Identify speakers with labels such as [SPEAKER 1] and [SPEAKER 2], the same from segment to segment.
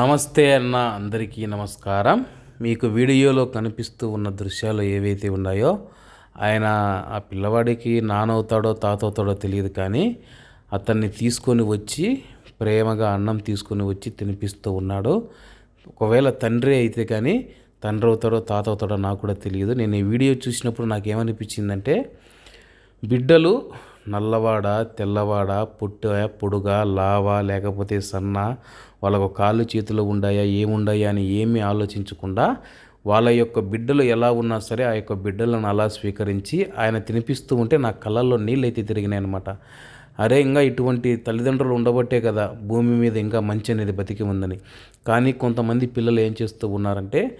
[SPEAKER 1] నమస్తే అన్న అందరికీ నమస్కారం. మీకు వీడియోలో కనిపిస్తూ ఉన్న దృశ్యాలు ఏవైతే ఉన్నాయో ఆయన ఆ పిల్లవాడికి నానవుతాడో తాతవుతాడో తెలియదు కానీ అతన్ని తీసుకొని వచ్చి ప్రేమగా అన్నం తీసుకొని వచ్చి తినిపిస్తూ ఉన్నాడు. ఒకవేళ తండ్రి అయితే కానీ తండ్రి అవుతాడో తాత అవుతాడో నాకు కూడా తెలియదు. నేను ఈ వీడియో చూసినప్పుడు నాకు ఏమనిపించిందంటే బిడ్డలు నల్లవాడ తెల్లవాడ పుట్ట పొడుగా లావా లేకపోతే సన్న వాళ్ళకు కాళ్ళు చేతులు ఉండాయా ఏముండాయా అని ఏమీ ఆలోచించకుండా వాళ్ళ యొక్క బిడ్డలు ఎలా ఉన్నా సరే ఆ యొక్క బిడ్డలను అలా స్వీకరించి ఆయన తినిపిస్తూ ఉంటే నా కళ్ళల్లో నీళ్ళు అయితే తిరిగినాయి అనమాట అరే ఇంకా ఇటువంటి తల్లిదండ్రులు ఉండబట్టే కదా భూమి మీద ఇంకా మంచి అనేది బతికి ఉందని. కానీ కొంతమంది పిల్లలు ఏం చేస్తూ ఉన్నారంటే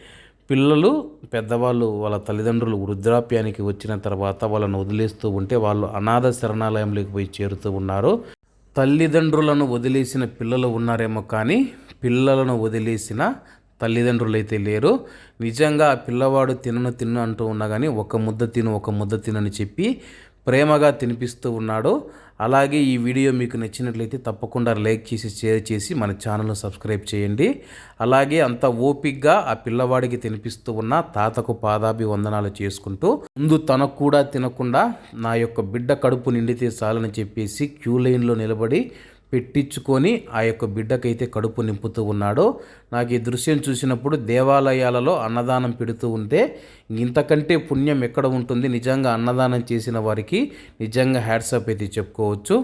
[SPEAKER 1] పిల్లలు పెద్దవాళ్ళు వాళ్ళ తల్లిదండ్రులు వృద్ధాప్యానికి వచ్చిన తర్వాత వాళ్ళను వదిలేస్తూ ఉంటే వాళ్ళు అనాథ శరణాలయంలోకి పోయి చేరుతూ ఉన్నారు. తల్లిదండ్రులను వదిలేసిన పిల్లలు ఉన్నారేమో కానీ పిల్లలను వదిలేసిన తల్లిదండ్రులు అయితే లేరు. నిజంగా ఆ పిల్లవాడు తినను తిన్ను అంటూ ఉన్నా కానీ ఒక ముద్ద తిను ఒక ముద్ద తినని చెప్పి ప్రేమగా తినిపిస్తూ ఉన్నాడో. అలాగే ఈ వీడియో మీకు నచ్చినట్లయితే తప్పకుండా లైక్ చేసి షేర్ చేసి మన ఛానల్ను సబ్స్క్రైబ్ చేయండి. అలాగే అంత ఓపిక్గా ఆ పిల్లవాడికి తినిపిస్తూ ఉన్న తాతకు పాదాభి వందనాలు చేసుకుంటూ ముందు తనకు కూడా తినకుండా నా యొక్క బిడ్డ కడుపు నిండితే చాలని చెప్పేసి క్యూ లైన్లో నిలబడి పెట్టించుకొని ఆ యొక్క బిడ్డకైతే కడుపు నింపుతూ ఉన్నాడో నాకు ఈ దృశ్యం చూసినప్పుడు దేవాలయాలలో అన్నదానం పెడుతూ ఉంటే ఇంతకంటే పుణ్యం ఎక్కడ ఉంటుంది? నిజంగా అన్నదానం చేసిన వారికి నిజంగా హ్యాట్సప్ అయితే చెప్పుకోవచ్చు.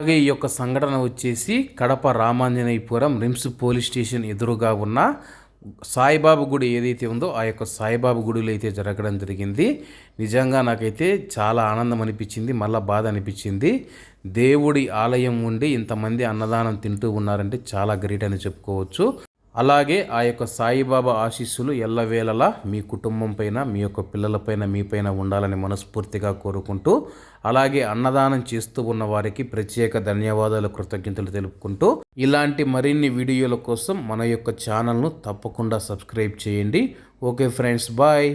[SPEAKER 1] అలాగే ఈ యొక్క సంఘటన వచ్చేసి Kadapa Ramanjaneyapuram RIMS police station ఎదురుగా ఉన్న సాయిబాబా గుడి ఏదైతే ఉందో ఆ యొక్క సాయిబాబు గుడిలో అయితే జరగడం జరిగింది. నిజంగా నాకైతే చాలా ఆనందం అనిపించింది మళ్ళీ బాధ అనిపించింది. దేవుడి ఆలయం ఉండి ఇంతమంది అన్నదానం తింటూ ఉన్నారంటే చాలా గ్రేట్ అని చెప్పుకోవచ్చు. అలాగే ఆ యొక్క సాయిబాబా ఆశీస్సులు ఎల్లవేళలా మీ కుటుంబం పైన మీ యొక్క పిల్లలపైన మీపైన ఉండాలని మనస్ఫూర్తిగా కోరుకుంటూ అలాగే అన్నదానం చేస్తూ ఉన్న వారికి ప్రత్యేక ధన్యవాదాలు కృతజ్ఞతలు తెలుపుకుంటూ ఇలాంటి మరిన్ని వీడియోల కోసం మన యొక్క ఛానల్ను తప్పకుండా సబ్స్క్రైబ్ చేయండి. Okay friends bye.